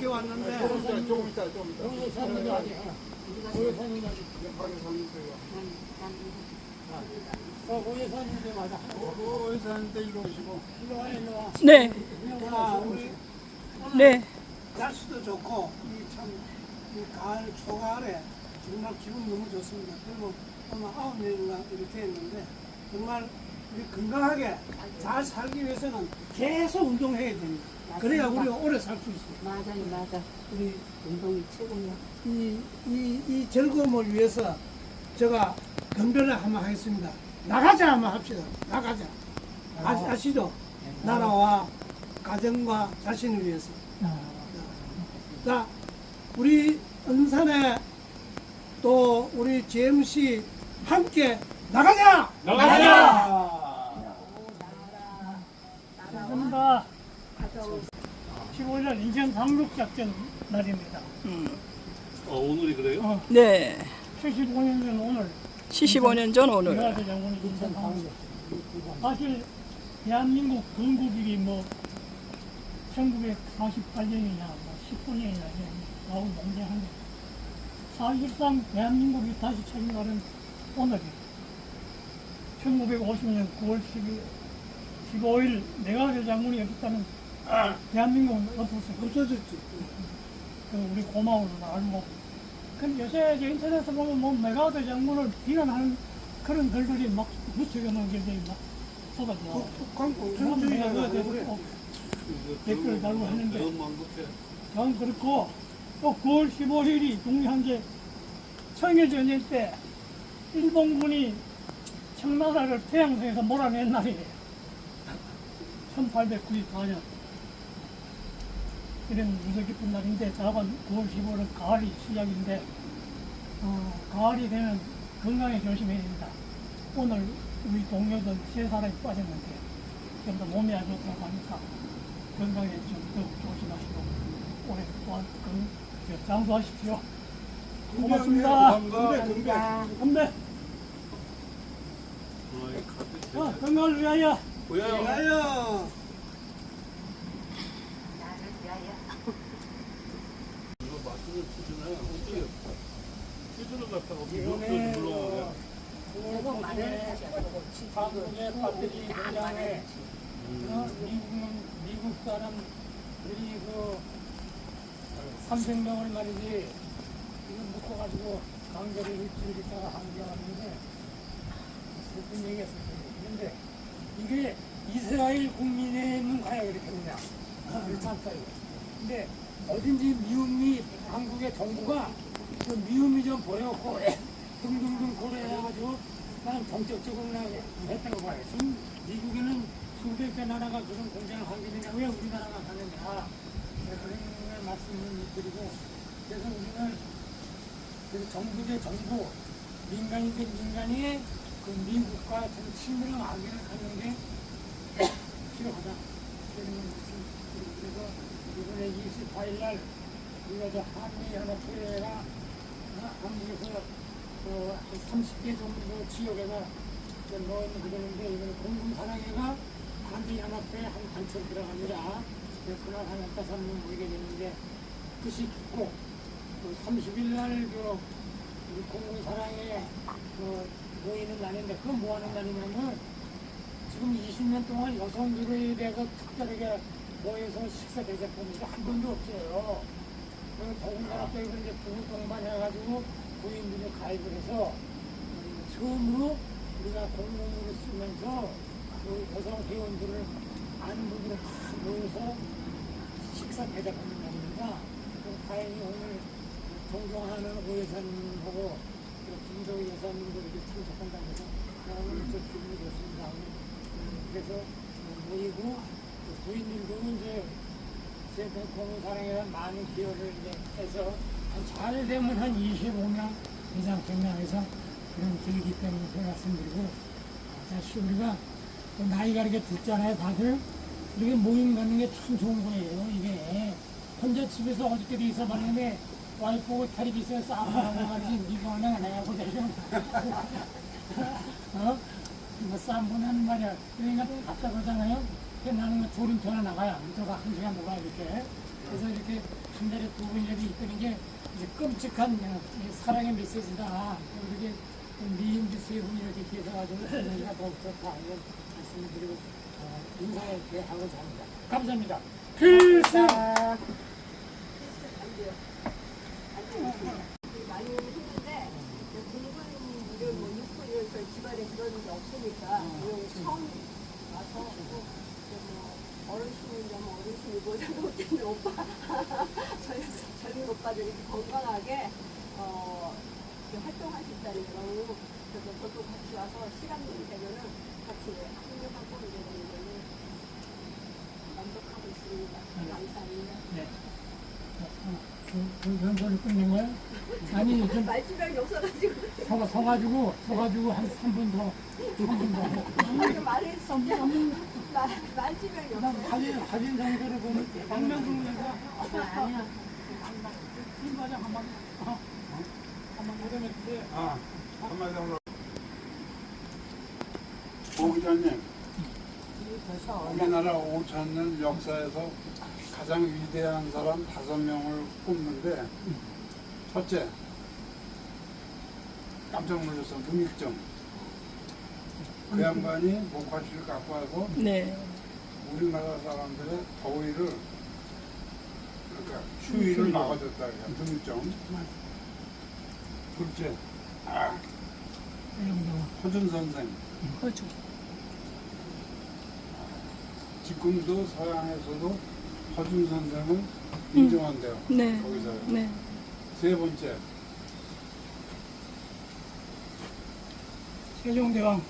늦게 왔는데 조금 있다, 조금 있다, 조금 있다. 여기 사는데 아직 거기 사는데 아직 옆방에 사는. 어 거기 사는 데 맞아 어, 어디 사는데 이리 오시고 일로 와 일로 와 네, 일로 자와 우리 네. 날씨도 좋고 이참이 가을 초가을에 정말 기분 너무 좋습니다. 그리고 오늘 아홉 내일날 이렇게 했는데 정말 우리 건강하게 잘 살기 위해서는 계속 운동해야 됩니다. 그래야 우리가 오래 살 수 있어요. 맞아요, 맞아. 우리 운동이 최고야. 이, 이, 이 즐거움을 위해서 제가 건배를 한번 하겠습니다. 나가자 한번 합시다. 나가자. 아, 아시죠? 나라와 가정과 자신을 위해서. 자, 우리 은산에 또 우리 GMC 함께 나가자! 감사합니다 15일 인천 상륙 작전 날입니다 어, 오늘이 그래요? 네. 75년 전 오늘 75년 전 오늘. 이화대 장군이 인천 상륙 사실 대한민국 건국이 뭐 1948년이냐 뭐 19년이냐 나하고 논쟁하는데 사실상 대한민국이 다시 책임가는 오늘이 1950년 9월 12, 15일 내각의 장군이 없었다면 대한민국은 없었어요. 없어졌지. 그 우리 고마움을 알고. 근데 요새 이제 인터넷에 보면 뭐 메가드 장군을 비난하는 그런 글들이 막 무척이는 글들이 막 쏟아져. 대해서 그래. 꼭 댓글을 달고 했는데 못해. 저는 그렇고 또 9월 15일이 중요한 청일전쟁 때 일본군이 청나라를 태양성에서 몰아낸 날이에요. 1894년. 이런 무서 깊은 날인데 자관 9월 15일은 가을이 시작인데 어, 가을이 되면 건강에 조심해야 됩니다. 오늘 우리 동료들 세 사람이 빠졌는데 좀더 몸이 안 좋다고 하니까 건강에 좀 더욱 조심하시고 올해 또한 건 저, 장수하십시오. 고맙습니다. 건배, 건배. 건배. 건강을 위하여. 보여요. 가요. 이거 마스를 치잖아요. 어떻게 갖다가 어떻게 이렇게 불러먹어요? 대박 많이 한국의 공장에 어, 미국, 미국 사람들이 그 300명을 말이지 이거 묶어가지고 강제로 일주일 있다가 한국에 왔는데 슬픈 얘기였어요. 근데 이게 이스라엘 국민의문 가야 이렇게 그냥 괜찮다 이거. 근데 어딘지 미움이 한국의 정부가 그 미움이 좀 보여갖고 등등등 고려해가지고 나는 본격적으로 그냥 했다고 봐요. 지금 미국에는 수백 개 나라가 그런 공장을 하게 되냐 왜 우리나라가 가느냐 그런 말씀을 드리고 그래서 우리는 그 정부 대 정부 민간이 대 민간이 그 미국과 좀 친밀한 관계를 갖는 게 필요하다. 그래서 이번에 28일 날 우리가 저 한미 연합회가 어, 한국에서 그 30개 정도 지역에서 이제 넣으면 그러는데 이번에 공군사랑회가 한미연합회 한 단체로 들어갑니다. 그날 한 15명 모이게 됐는데 뜻이 깊고 그 30일 날그 우리 공군사랑회 그 모이는 날인데 그건 뭐 하는 날이냐면 지금 20년 동안 여성들에 대해서 특별하게 모여서 식사 대접하는 게한 번도 없어요. 그 더군다나 또 이걸 이제 부부 동반 해가지고 부인들이 가입을 해서 어, 처음으로 우리가 공공으로 쓰면서 그 여성 회원들을 다 모여서 식사 대접하는 날입니다. 그 다행히 오늘 존경하는 오 여사님하고 그 김도희 여사님도 이렇게 참석한다고 해서 오늘 저 기분이 좋습니다. 음, 그래서 어, 모이고 그 부인들도 이제 제 공사랑이란 많은 기여를 이제 해서 잘 되면 한 25명 이상 경량해서 그런 계획이 때문에 제가 말씀드리고 다시 우리가 또 나이가 이렇게 듣잖아요 다들. 이렇게 모임 갖는 게 참 좋은 거예요 이게. 혼자 집에서 어저께도 있어 봤는데 와이프하고 텔레비전에 싸움하고 말이지 니가 얼마나 내고 내려 어? 뭐 싸움은 하는 말이야. 그러니까 답답하잖아요 그래서 나는 뭐 조림 전화 나가야 무조건 한 시간 먹어야 이렇게 그래서 이렇게 한대 두 분이 이끄는 게 이제 끔찍한 사랑의 메시지다. 이렇게 미인주 세 분이 이렇게 계셔 가지고 저희가 더욱 좋다 이런 말씀을 드리고 어, 인사를 이렇게 하고자 합니다. 감사합니다. 필승! 많이 했는데 공부를 뭐 육부 이런 저 집안에 그런 게 없으니까 이런 처음 와서 뭐 어르신이면 어르신이고 잘못되는 오빠 저희 젊은 오빠들이 이렇게 건강하게 어, 게 너무 그래서 저도 같이 와서 시간 되면은 같이 합류하고 이러는 거는 만족하고 있습니다. 감사합니다. 네. 그, 그 연설을 끝낸 거야? 아니 좀 말주변이 없어가지고 서, 서가지고 서가지고 한 3분 더 3분 더 말을 수 없냐 말주변이 난. 사진 사진 장소를 보면 방면 보면서 아니야. 어? 그러면 돼. 아, 한마디 하려. 오 기자님, 우리나라 5천 년 역사에서 가장 위대한 사람 다섯 명을 꼽는데 첫째, 깜짝 놀랐어. 문익점. 그 양반이 목화씨를 갖고 와서 네. 우리나라 사람들의 더위를 그러니까 추위를 막아줬다 그래요. 문익점. 둘째, 아. 허준 선생. 그렇죠. 지금도 서양에서도 허준 선생은 인정한대요. 네. 거기서 네. 세 번째 세종대왕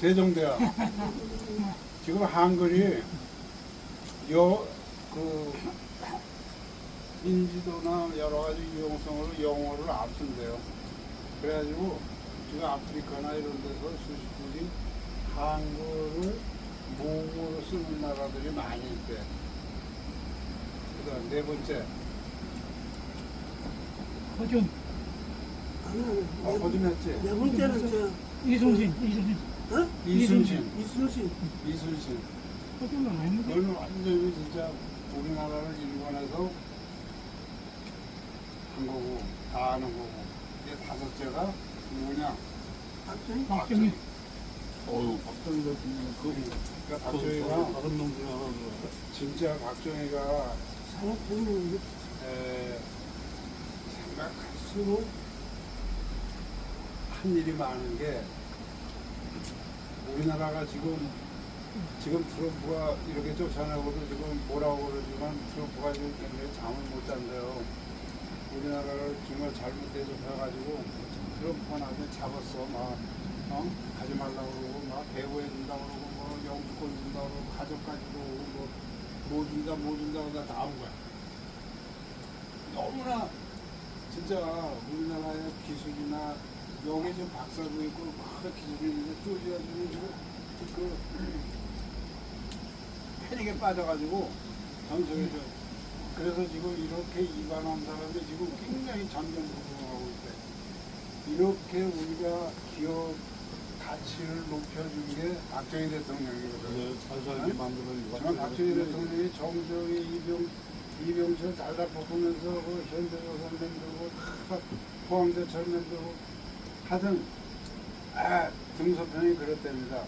세종대왕. 지금 한글이 여 그 인지도나 여러 가지 유용성으로 영어를 안 쓴대요. 그래가지고 지금 아프리카나 이런 데서 수십들이 한글을 모국어로 쓰는 나라들이 많이 있대. 그다음 네 번째 허준 아니, 어, 거짓말했지. 네 번째는 저 이순신 이순신 어? 이순신, 이순신 이순신. 허준은 아닌데 그거는 완전히 진짜 우리나라를 일본에서 한 거고 다 아는 거고. 이제 다섯째가 누구냐? 박정희? 박정희. 어유 박정희 같은 그 그러니까 박정희가 다른 놈들 하나 진짜 박정희가 산업 혁명을 에, 생각할수록 한 일이 많은 게 우리나라가 지금 지금 트럼프가 이렇게 쫓아내고도 지금 뭐라고 그러지만 트럼프가 지금 굉장히 잠을 못 잔대요. 우리나라를 정말 잘못해서 해가지고 트럼프가 나중에 잡았어. 막, 어? 가지 말라고 그러고, 막 배후해준다고 그러고, 뭐 영주권 준다고 그러고, 가족까지도 오고, 뭐, 뭐 준다, 뭐 준다, 그러다 다온 거야. 너무나 진짜 우리나라의 기술이나 여기 지금 박사도 있고 막 기술이 있는데 쪼지가지고 그 패닉에 빠져가지고 전속에서 그래서 지금 이렇게 이반한 사람들이 지금 굉장히 전전부동하고 있대. 이렇게 우리가 기업 가치를 높여준 게 박정희 대통령이거든. 살살게 만들어 정말 박정희 대통령이 정정희 이병 이병철 달달 볶으면서 그 현대조선 만들고 다 포항제철 만들고 하여튼 아 등소평이 그랬답니다.